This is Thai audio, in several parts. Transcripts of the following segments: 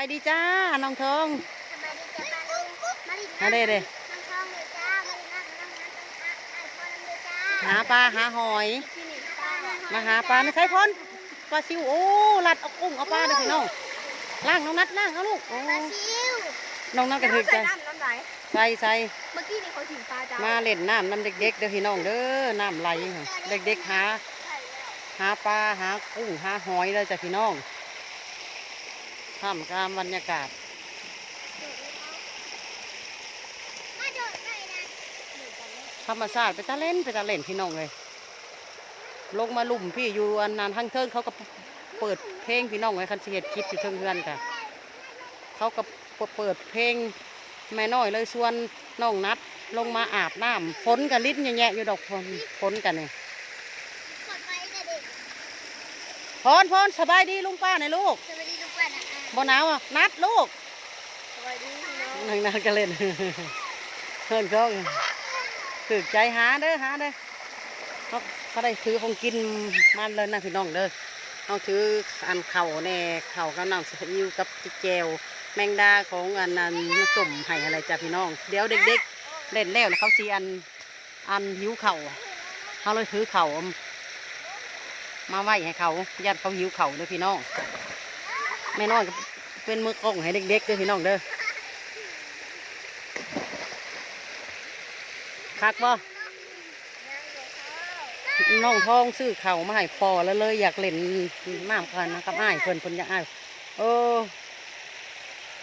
ไปดีจ้า น้องทองสบายดีจ้าป้าลุงมาดิมาเด้เด้น้องทองเลยจ้ามาดินั่งนั่งนั่งนั่งไอ้พ่อนั่งเลยจ้าหาปลาหาหอยที่นี่ป้ามาหาปลาในสายพนปลาซิวโอ้ลัดเอากุ้งเอาปลาเด้อพี่น้องล่างน้องนัดล่างเอาลูกโอ้ปลาซิวน้องนัดกระถึกใจน้ำน้ำไหลใส่ใส่เมื่อกี้นี่เขาถึงปลาจ้ามาเล่นน้ำน้ำเด็กๆเด้อพี่น้องเด้อน้ำไหลค่ะเด็กๆหาหาปลาหากุ้งหาหอยเลยจ้ะพี่น้อง ท่ามกลางบรรยากาศมาโดดหน่อยนะธรรมชาติไปตาเล่นไปตาเล่นพี่น้องเลยลงมาลุ่มพี่อยู่อันนานทั้งเทิงเขาก็เปิดเพลงพี่น้องไว้คันสิเฮ็ดคลิปอยู่เทิงเฮือนค่ะเขาก็เปิดเพลงแม่น้อยเลยชวนน้องนัดลงมาอาบน้ำฝนกับลิ้นแย่ๆอยู่ดอกฝนฝนกันเนี่ยกดไปจะเด็กพรพรสบายดีลุงป้าหน่อยลูกสวัสดี ทุกคนนะบ่หนาวอะนัดลูกสวัสดีพี่น้องนางนัดก็เล่นเพื่อนเขาถือใจหาเด้อหาเด้อเขาเขาได้ซื้อของกินมาเลยนะพี่น้องเด้อเอาถืออันเข่าแน่เข่ากับน้ำซีอิ๊วกับแจวแมงดาของอันนั้นสมให้อะไรจ้ะพี่น้อง เดี๋ยวเด็กๆ เล่นแล้วเขาสีอันอันหิวเข่าเขาเลยถือเข่ามาไหวให้เขายัดเขาหิวเข่าเด้อพี่น้อง แม่น้อยก็เป็นมือกล้องให้เด็กๆเด้อพี่น้องเด้อคักบ่น้องทองซื้อเข่ามาให้พอแล้วเลยอยากเล่นน้ำกันนะครับอ้ายเพิ่นเพิ่นอยากอ้ายเออ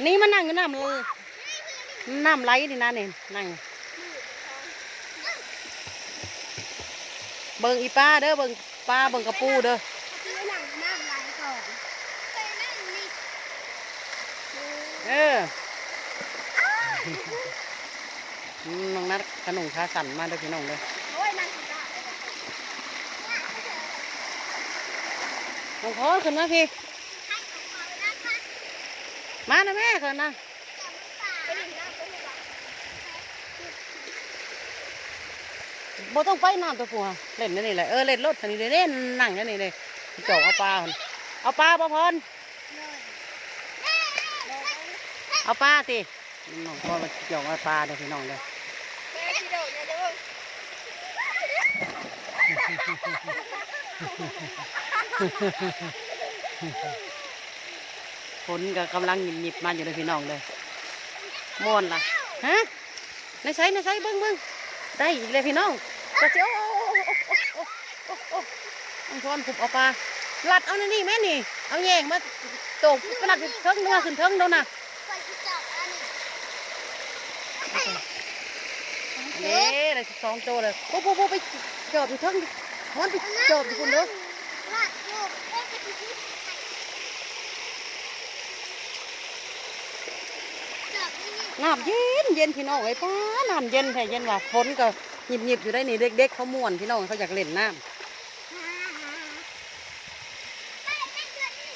นี่มันนั่งอยู่น้ำเลยน้ำไหลนี่นะนี่นั่งเบิ่งอีป้าเด้อเบิ่งป้าเบิ่งกระปูเด้อ พี่หนังน้ำลายก่อนไปนั่งนี่ เออน้องนัดขนมขาสั่นมาเด้อพี่น้องเด้อโอ้ยน้องพอขึ้นมาพี่ มานะแม่ขึ้นนะบ่ต้องไปน้ำตัวผัวเล่นนี่แหละเออเล่นรถคันนี้เลยเล่นนั่งนี่นี่เลยเจ้าเอาปลาเอาปลาบ่พร เอาปลาสิน้องพ่อมาเกี่ยวเอาปลาเด้อพี่น้องเด้อแม่ที่โดดเนี่ยเด้อฝนก็กำลังหยิบๆมาอยู่เลยพี่น้องเลยม่วนล่ะฮะในใช้ในใช้เบิ้งเบิ้งได้อีกเลยพี่น้องก็เจ้าโอ้โอ้โอ้โอ้โอ้โอ้ต้องช้อนขุบเอาปลาลัดเอาในนี่แม่นี่ เอาแยงมาตกกระลัดเทิงเนื้อขึ้นเทิงโดนน่ะ ไปที่จอดอันนี้ เด้เลยสองโตเลยปุ๊บปุ๊บปุ๊บไปจอบอยู่เทิงช้อนไปจอบอยู่คุณเด้อลาดโยกเอ้ยไปที่ที่จอดนี่นี่น้ำเย็นเย็นพี่น้องไอ้ป้าน้ำเย็นแท้เย็นว่ะฝนก็หยิบหยิบอยู่ได้นี่เด็กๆเขาม่วนพี่น้องเขาอยากเล่นน้ำ ฮ่าฮ่าไปไปเกิดนี่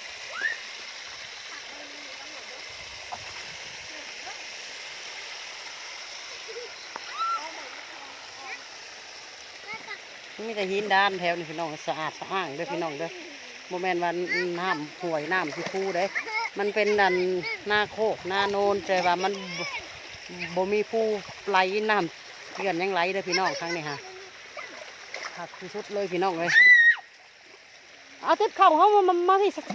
มีแต่หินด้านแถวนี่พี่น้องสะอาดสะอ้างเด้อพี่น้องเด้อโมแมนวันน้ำห่วยน้ำที่คูเด้ มันเป็นดันหน้าโคกหน้าโนนแต่ว่ามันบ่บ่มีผู้ไหลน้ำเกลื่อนยังไหลเด้อพี่น้องครั้งนี้ฮะขัดที่สุดเลยพี่น้องเลยเอาติดเข่าเขามามามาที่สัก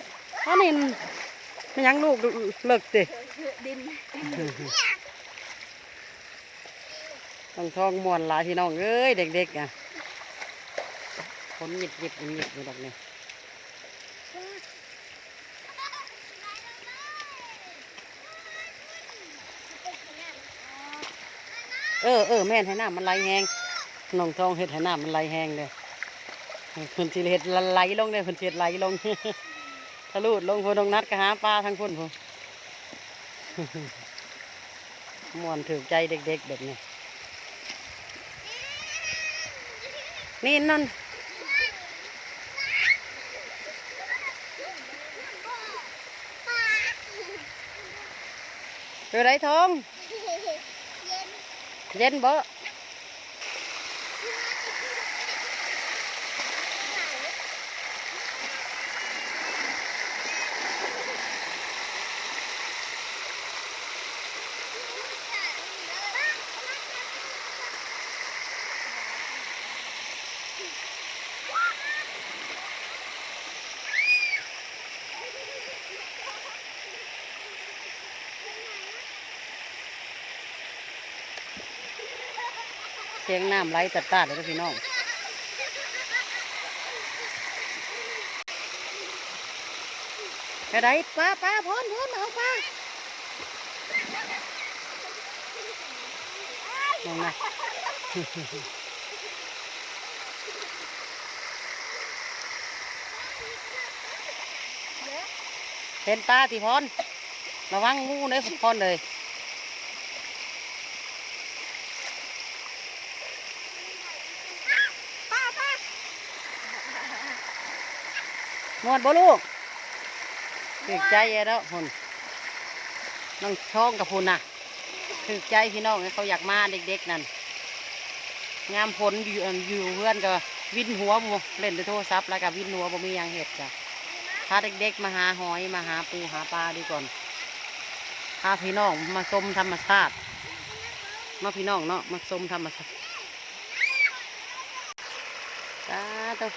อันนี้มันยังลูกเลิกติดินต้องทองมวนหลายพี่น้องเอ้ยเด็กๆอะค นหยิบหยิบหยิบหยิบอยู่ดอกนี่เออเออแม่นให้น้ำมันไหลแหงน้องทองเห็ดให้น้ำมันไหลแหงเลยเพิ่นสิเห็ดไหลลงเลยเพิ่นเฮ็ดไหลลงทะลุลงพนองนัดก็หาปลาทั้งคนพนม่วนถือใจเด็กๆแบบนี้นี่นั่น คือไรทอง เย็นเย็นบ่ เสียงน้ำไหลตัดตาดเลยพี่น้องกระไดปลาปลาพ้นพ้นเอาปลาลงนะเห็นปลาที่พรระวังงูเลยพรเลย ป้าป้าม วนบ่ลูกถึกใจแล้วพุ่นน้องช่องกับพุ่นน่ะถึกใจพี่น้องเขาอยากมาเด็กๆนั่นงามผลอยู่อยู่เพื่อนก็วินหัวบ่เล่นด้วยโทรศัพท์แล้วก็วินหัวบ่มียังเห็ดจ้ะพาเด็กๆมาหาหอยมาหาปูหาปลาดีก่อนพาพี่น้องมาชมธรรมชาติมาพี่น้องเนาะมาชมธรรมชาติจ้าตัว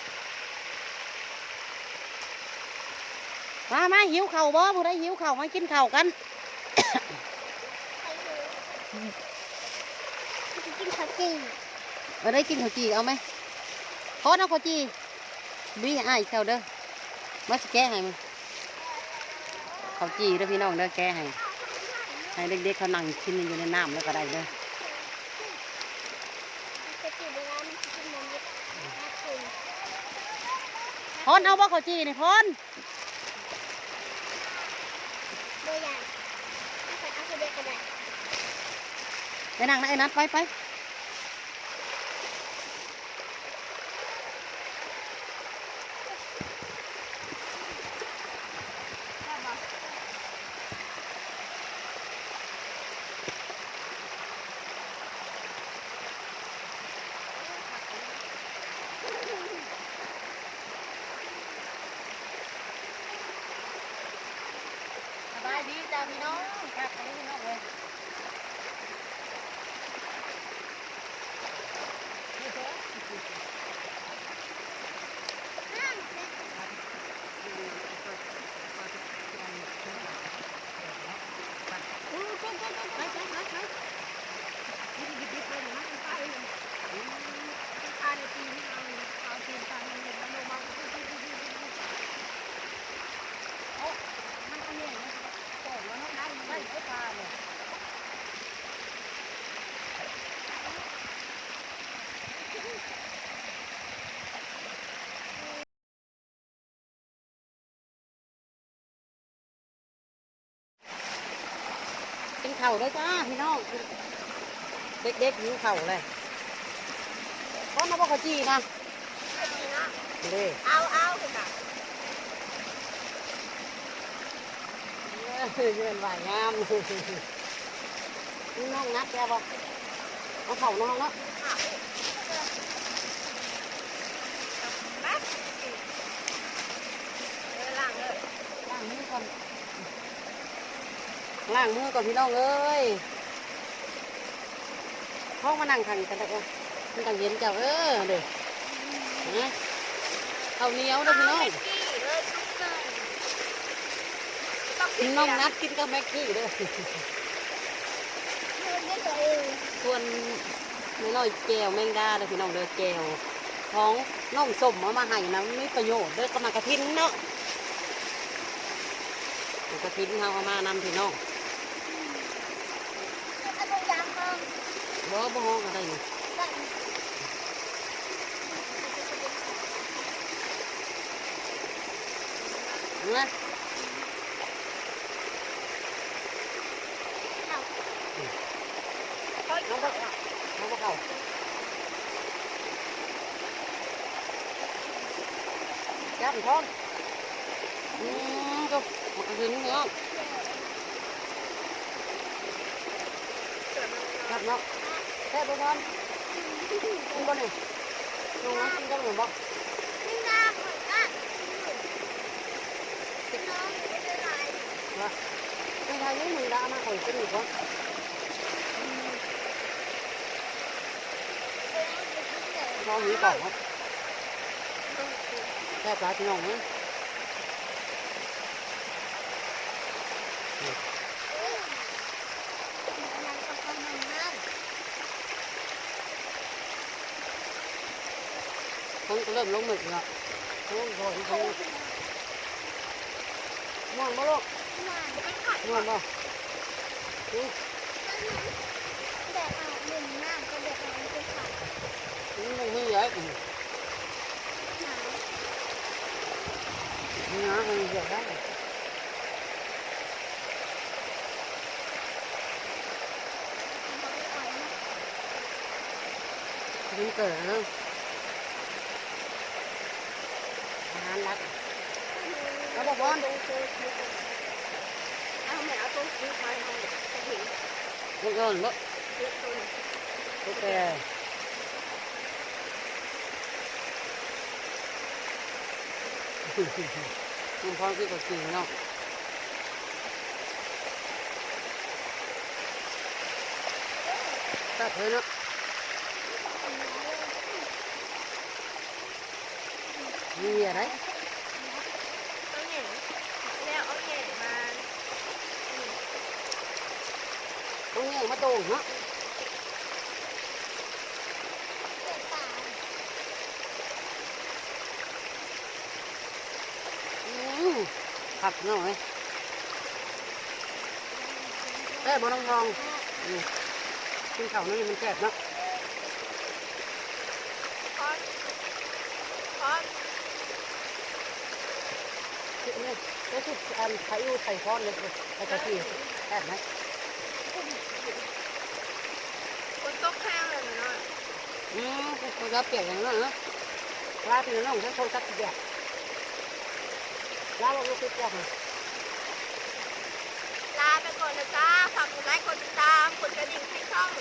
มามาหิวเข่าวบ่ผู้ใดหิวเข่าวมากินข้าวกันกินข้าวจี่เอาได้กินข้าวจีเอาไหมพอเอาข้าวจีบีอ้ายเจ้าเด้อมาสแกะให้มันข้าวจีเด้อพี่น้องเด้อแกะให้ให้เด็กๆเขานั่งกินอยู่ในน้ำแล้วก็ได้เด้อจะจี่เวลามันกินนมเย็ดน่าคุยพรเอาบ่ข้าวจีนี่พร ตัวใหญ่ถ้าใส่เอาคนเดียวก็ได้ไปนั่งนะไอ้นัดไปไป ดีจ้าพี่น้องครับพี่น้องเลย กินเข่าวด้วยจ้าพี่น้องเด็กๆหิวเข่าวเลยเพราะน้ำพกจีนะเด้เอาเอาคุณน่ะเงินไหวงามนี่น้องนัดแกบอกเอาเข่าน้องเนาะ เออล้างเลย ล้างมือก่อน ล้างมือก่อนพี่น้องเอ้ยห้องมานั่งทางกันได้เอ้ยมันต่างเย็นเจ้าเออเด้อนะข้าวเหนียวเด้อพี่น้องกเลยต้องน้องนัดกินกับแม็กกี้เด้อไม่วเองส่วนน้อยแก้วแมงดาเด้อพี่น้องเด้อแก้วของน้องสมเอามาให้นะมีประโยชน์เด้อกำลังกระทินเนาะกระทินเขาเอามานำพี่น้อง เอาตัวอย่างมา บ่บ่ฮ้องก็ได้นี่ได้นะเฮ้ยน้องบ่เข้าน้ องบ่เข้าจับท้องอืมก็มันกระทินเนาะจับเนาะแค่บ่พอนกินบ่นี่น้องกินกับหนูบ่นี่นาเหมือนกันน้องไม่เป็นไรว่ไม่ทายนี้มึง đã มาข่อยกินอีกบ่น้องหนีก่อนครับแค่ปลาที่น้องนะ งก็เริ่มลงหมึกแล้วลงบ่อยโอ้ลงยม่วงบ่ลูกหวานไม่ขัดม่วงบ่นี่แดดออกหนึ่งน้ำก็แดดออกไม่ขัดนี่มันมีเยอะอืมหนาวนี่นะมันเยอะได้เขาไม่ไปนะยิงเกิดแล้วอาหารรักเอาบอกบอลเอาแม่เอาตัวซื้อไปเอาจะเห็นพวกเอิญบ่เยอะตัวพวกแกมันพร้อมที่จะกินเนาะตัดเลยเนาะ มีอะไรเอาแหน่แล้วเอาแหนมาต้องแย่งมาโตงเนาะเกิดตาอืมผักหน่อยเอ้ยบอน้องทองอืมกินข้าวนี่มันแซ่บเนาะคอนคอนคิดนี่แล้วที่อันไทยอูไทยซ้อนเลยไทยกะทิแซ่ไหมคนตกแห้เลยหน่อยอืมคุณรับเปียกอย่างนั้นนะลาเป็นน้องฉันโทรศัพท์เปียกลาเราลูกเปียกนะลาไปก่อนนะจ้าฝากกดไลค์กดติดตามกดกระดิ่งให้ช่อง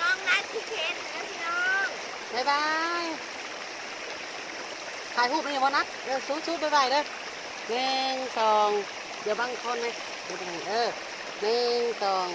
น้องนัทที่เคนนะพี่น้องบ๊ายบายถ่ายรูปนี่วันนัดเออสู้สู้บ๊ายบายเด้อ หนึ่งสองเดี๋ยวบางคนไหมเออหนึ่งสอง